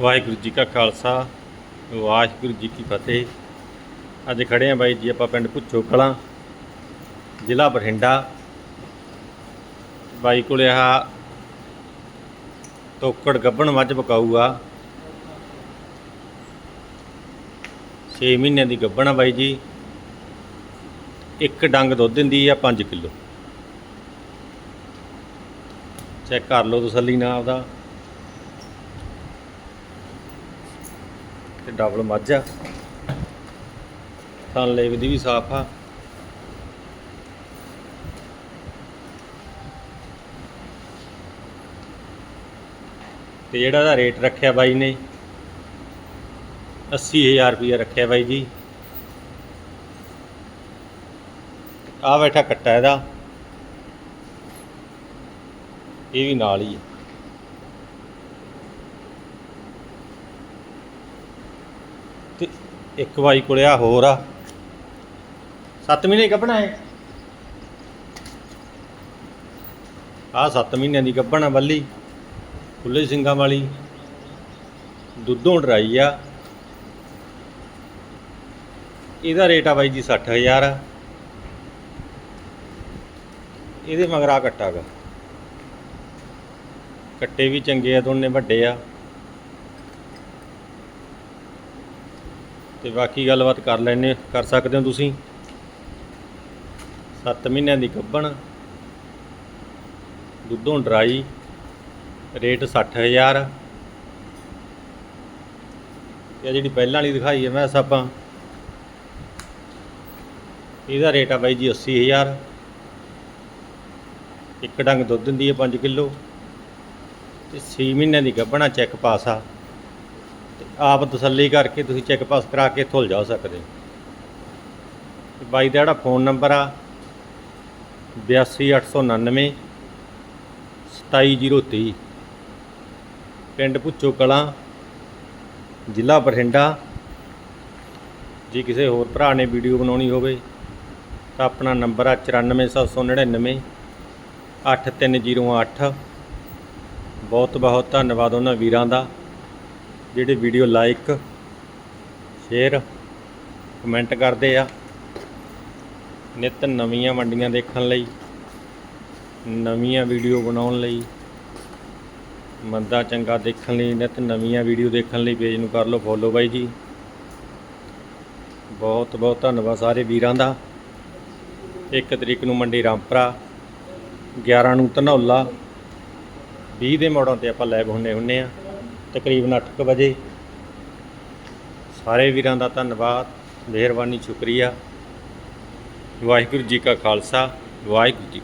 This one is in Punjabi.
ਵਾਹਿਗੁਰੂ ਜੀ ਕਾ ਖਾਲਸਾ, ਵਾਹਿਗੁਰੂ ਜੀ ਕੀ ਫਤਿਹ। ਅੱਜ ਖੜੇ ਆ ਬਾਈ ਜੀ, ਆਪਾਂ ਪਿੰਡ ਭੁੱਚੋ ਕਲਾਂ, ਜ਼ਿਲ੍ਹਾ ਬਠਿੰਡਾ। ਬਾਈ ਕੋਲੇ ਆ ਤੋਕੜ ਗੱਬਣ ਮੱਝ ਪਕਾਊਗਾ ਆ। 6 ਮਹੀਨਿਆਂ ਦੀ ਗੱਬਣ ਆ ਬਾਈ ਜੀ। ਇੱਕ ਡੰਗ ਦੁੱਧ ਦਿੰਦੀ ਆ 5 ਕਿਲੋ। ਚੈੱਕ ਕਰ ਲਓ ਤਸੱਲੀ ਨਾਲ ਆਪਦਾ। ਤੇ ਡਬਲ ਮੱਝ ਆ। ਥਣ ਲੇਵ ਦੀ ਵੀ ਸਾਫ਼ ਆ। ਤੇ ਜਿਹੜਾ ਦਾ ਰੇਟ ਰੱਖਿਆ ਬਾਈ ਨੇ 80000 ਰੁਪਏ ਰੱਖਿਆ ਬਾਈ ਜੀ। ਆ ਬੈਠਾ ਕੱਟਾ ਇਹਦਾ। ਇਹ ਵੀ ਨਾਲ ਹੀ ਹੈ ਤੇ ਇੱਕ ਬਾਈ ਕੋਲੇ ਆ, ਹੋਰ ਆ। 7 ਮਹੀਨੇ ਕੱਢਣਾ ਹੈ ਆ 7 ਮਹੀਨਿਆਂ ਦੀ ਗੱਭਣ ਆ ਬੱਲੀ ਖੁੱਲੇ ਸਿੰਘਾਂ ਵਾਲੀ। ਦੁੱਧੋਂ ਡਰਾਈ ਆ। ਇਹਦਾ ਰੇਟ ਆ ਬਾਈ ਜੀ 60000 ਆ ਇਹਦੇ ਮਗਰ ਆ ਕੱਟਾ ਗਾ। ਕੱਟੇ ਵੀ ਚੰਗੇ ਆ, ਦੋਨੇ ਵੱਡੇ ਆ। ਤੇ ਬਾਕੀ ਗੱਲਬਾਤ ਕਰ ਲੈਣੇ ਕਰ ਸਕਦੇ ਹੋ ਤੁਸੀਂ। 7 ਮਹੀਨਿਆਂ ਦੀ ਗੱਭਣ। ਦੁੱਧੋਂ ਡਰਾਈ। ਰੇਟ 60000 ਇਹ ਜਿਹੜੀ ਪਹਿਲਾਂ ਵਾਲੀ ਦਿਖਾਈ ਹੈ, ਮੈਂ ਆਪਾਂ। ਇਹਦਾ ਰੇਟ ਆ ਬਾਈ ਜੀ 80000 ਇੱਕ ਡੰਗ ਦੁੱਧ ਦਿੰਦੀ ਹੈ 5 ਕਿਲੋ। ਤੇ 6 ਮਹੀਨਿਆਂ ਦੀ ਗੱਭਣਾ ਚੈੱਕ ਪਾਸ ਆ। ਤੇ ਆਪ ਤਸੱਲੀ ਕਰਕੇ ਤੁਸੀਂ ਚੈੱਕ ਪਾਸ ਕਰਾ ਕੇ ਇੱਥੋਂ ਜਾ ਸਕਦੇ ਹੋ। ਤੇ ਬਾਈ ਦਾ ਜਿਹੜਾ ਫੋਨ ਨੰਬਰ ਆ 82899 27030 ਪਿੰਡ ਭੁੱਚੋ ਕਲਾਂ, ਜ਼ਿਲ੍ਹਾ ਬਠਿੰਡਾ। ਜੇ ਕਿਸੇ ਹੋਰ ਭਰਾ ਨੇ ਵੀਡੀਓ ਬਣਾਉਣੀ ਹੋਵੇ, ਤਾਂ ਆਪਣਾ ਨੰਬਰ ਆ 94799 8308 ਬਹੁਤ ਬਹੁਤ ਧੰਨਵਾਦ ਉਹਨਾਂ ਵੀਰਾਂ ਦਾ। ਜਿਹੜੇ ਵੀਡੀਓ ਲਾਈਕ ਸ਼ੇਅਰ, ਕਮੈਂਟ ਕਰਦੇ ਆ। ਨਿਤ ਨਵੀਆਂ ਮੰਡੀਆਂ ਦੇਖਣ ਲਈ, ਨਵੀਆਂ ਵੀਡੀਓ ਬਣਾਉਣ ਲਈ, ਮੰਦਾ ਚੰਗਾ ਦੇਖਣ ਲਈ, ਨਿਤ ਨਵੀਆਂ ਵੀਡੀਓ ਦੇਖਣ ਲਈ ਪੇਜ ਨੂੰ ਕਰ ਲਓ ਫੋਲੋ ਬਾਈ ਜੀ। ਬਹੁਤ ਬਹੁਤ ਧੰਨਵਾਦ ਸਾਰੇ ਵੀਰਾਂ ਦਾ। ਇੱਕ ਤਰੀਕ ਨੂੰ ਮੰਡੀ ਰਾਮਪਰਾ 11 ਨੂੰ ਧਨੌਲਾ। 20 ਦੇ ਮੋੜਾਂ ਤੇ ਆਪਾਂ ਲਾਈਵ ਹੁੰਨੇ ਹੁੰਨੇ ਆ। ਤਕਰੀਬਨ 8:00 ਵਜੇ। ਸਾਰੇ ਵੀਰਾਂ ਦਾ ਧੰਨਵਾਦ, ਮਿਹਰਬਾਨੀ, ਸ਼ੁਕਰੀਆ। ਵਾਹਿਗੁਰੂ ਜੀ ਕਾ ਖਾਲਸਾ, ਵਾਹਿਗੁਰੂ ਜੀ